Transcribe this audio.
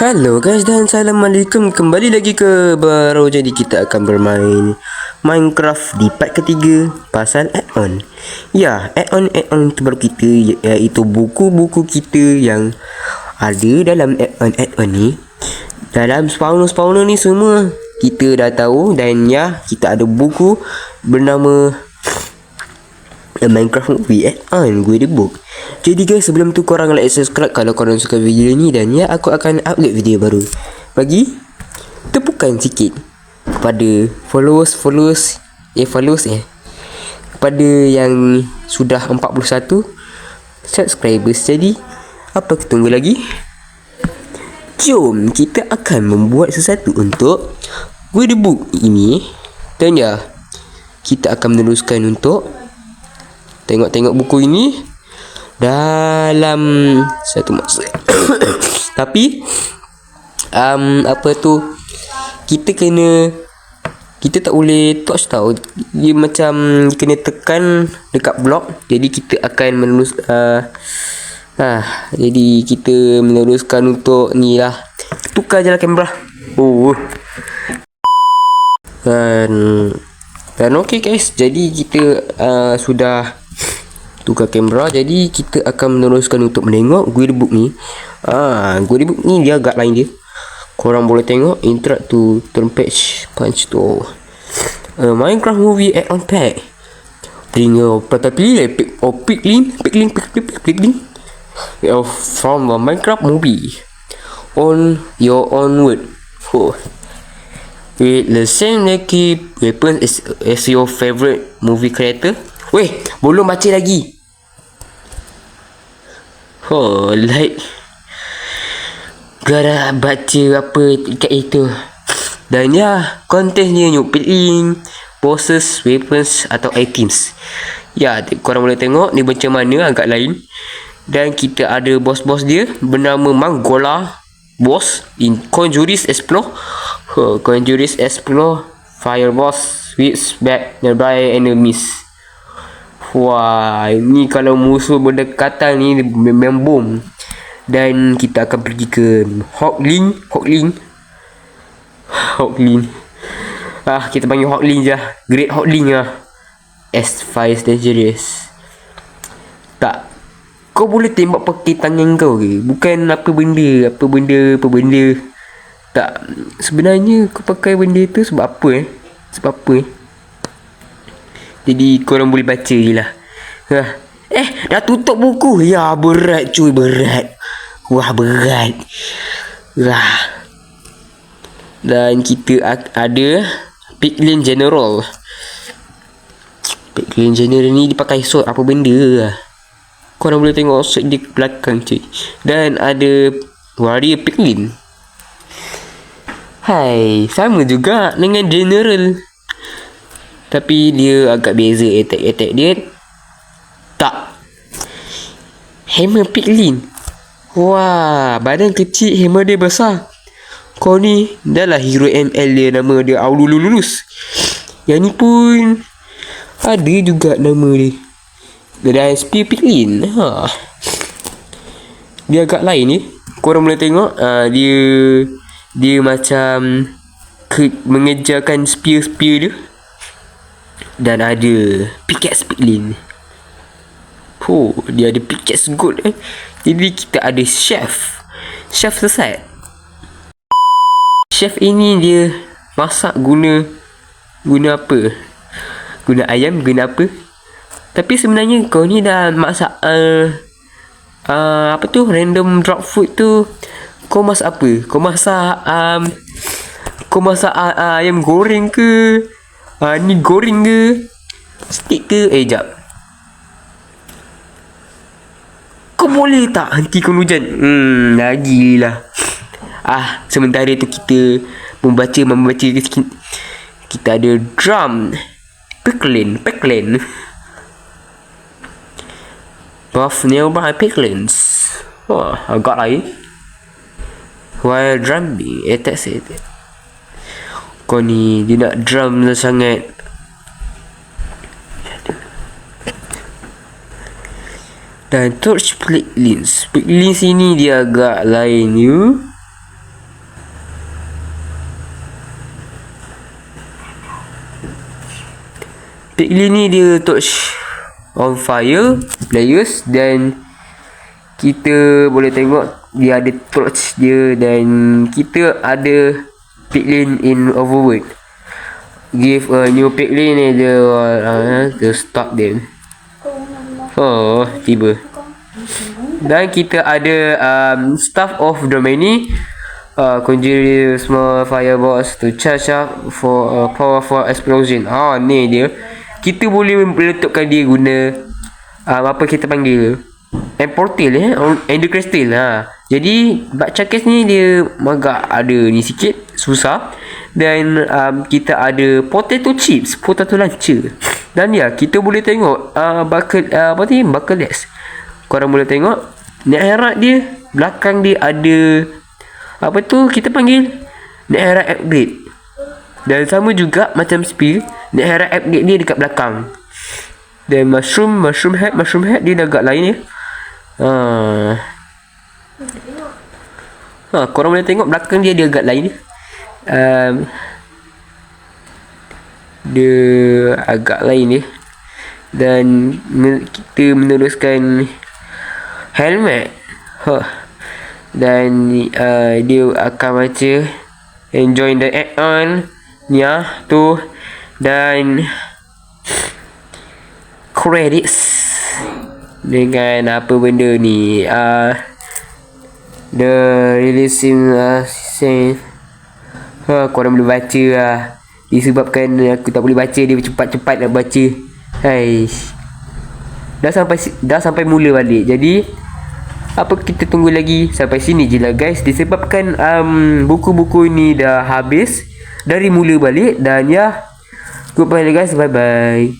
Hello guys dan Assalamualaikum. Kembali lagi ke Baru jadi kita akan bermain Minecraft di part ketiga Pasal add-on. Ya add-on add-on terbaru kita Iaitu buku-buku kita yang Ada dalam add-on add-on ni. Dalam spawner-spawner ni semua Kita dah tahu Dan ya kita ada buku Bernama A Minecraft Movie add-on Gue the book. Jadi guys sebelum tu korang like subscribe kalau korang suka video ni dan ya aku akan upload video baru. Bagi tepukan sikit kepada followers followers eh followers eh kepada yang sudah 41 subscribers. Jadi apa kita tunggu lagi? Jom kita akan membuat sesuatu untuk gue the book ini. Dan ya kita akan meneruskan untuk tengok-tengok buku ini dalam satu masa. Tapi um, apa tu kita kena kita tak boleh touch tau. Dia macam kena tekan dekat blok jadi kita akan menerus uh, ah, jadi kita meneruskan untuk ni lah. Tukar je lah kamera. Oh. Dan dan okey guys jadi kita uh, sudah tukar kamera jadi kita akan meneruskan untuk menengok book ni. Ah book ni dia agak lain dia. Korang boleh tengok interact to turn page punch to uh, Minecraft movie add on pack. Tinggal pada pilih pick oh pick link pick link pick pick pick, link. From a Minecraft movie. On your own word. Oh. with the same lucky weapon as, as your favorite movie creator Weh, belum baca lagi. Oh, like. Gara baca apa kat itu. Dan ya Konten dia new Link Bosses Weapons Atau items. Ya korang boleh tengok Ni macam mana agak lain. Dan kita ada bos-bos dia Bernama Mangola Boss In Conjuris Explore huh, Conjuris Explore Fire Boss Switch back Nearby enemies Wah, ini kalau musuh berdekatan ni memang bom. Dan kita akan pergi ke Hoglin, Hoglin. Hoglin. Ah, kita panggil Hoglin je. Great Hoglin lah. S5 dangerous. Tak. Kau boleh tembak pakai tangan kau ke? Bukan apa benda, apa benda, apa benda. Tak. Sebenarnya kau pakai benda tu sebab apa eh? Sebab apa eh? Jadi korang boleh baca je lah. Eh dah tutup buku? Ya berat cuy berat. Wah berat. Wah Dan kita ada Piglin General. Piglin General ni dipakai sword apa benda lah. Korang boleh tengok sword di belakang cuy. Dan ada Warrior Piglin Hai, sama juga dengan General tapi dia agak beza attack-attack dia Tak. Hammer Piglin Wah Badan kecil Hammer dia besar. Kau ni Dah lah hero ML dia. Nama dia Aulululus Yang ni pun Ada juga nama dia. Dia dah SP Piglin ha. Dia agak lain ni. Korang boleh tengok uh, Dia Dia macam ke, Mengejarkan spear-spear dia dan ada pickaxe piglin Oh, dia ada pickaxe good eh. Jadi kita ada chef. Chef selesai. Chef ini dia masak guna guna apa? Guna ayam, guna apa? Tapi sebenarnya kau ni dah masak uh, uh, apa tu random drop food tu kau masak apa? Kau masak um, kau masak uh, ayam goreng ke? Ha, ni goreng ke? Stick ke? Eh, jap. Kau boleh tak hentikan hujan? Hmm, lagi lah. Ah, sementara tu kita membaca, membaca sikit. Kita ada drum. Picklin, picklin. Buff nearby picklins. Wah, agak lain. While drumming, attack set. Kau ni Dia nak drum lah sangat. Dan torch split lens split lens ini dia agak lain you. Split lens ni dia torch On fire Players Dan Kita boleh tengok Dia ada torch dia Dan Kita ada piglin in overworld give a new piglin ni dia uh, to stop them oh tiba. Dan kita ada um, staff of Domini uh, conjure small fireballs to charge up for a powerful explosion. Ha ni dia. Kita boleh meletupkan dia guna uh, apa kita panggil? And portal eh? And the crystal ha jadi bak cakes ni dia agak ada ni sikit susah. Dan um, kita ada potato chips potato launcher dan ya kita boleh tengok uh, bucket uh, apa ni bucket korang boleh tengok net herat dia belakang dia ada apa tu kita panggil? Net herat upgrade dan sama juga macam net herat upgrade dia dekat belakang. Dan mushroom mushroom head mushroom head dia agak lain ni ha ha korang boleh tengok belakang dia dia lain ni um, dia agak lain ni dan kita meneruskan helmet. Huh. dan uh, dia akan baca enjoy the add-on ya tu. Dan credits dengan apa benda ni? Uh, the releasing uh, say ha, korang boleh baca lah disebabkan aku tak boleh baca dia cepat-cepat nak baca. Hai dah sampai dah sampai mula balik. Jadi apa kita tunggu lagi sampai sini je lah guys. Disebabkan um, buku-buku ni dah habis. Dari mula balik dan ya goodbye guys. Bye bye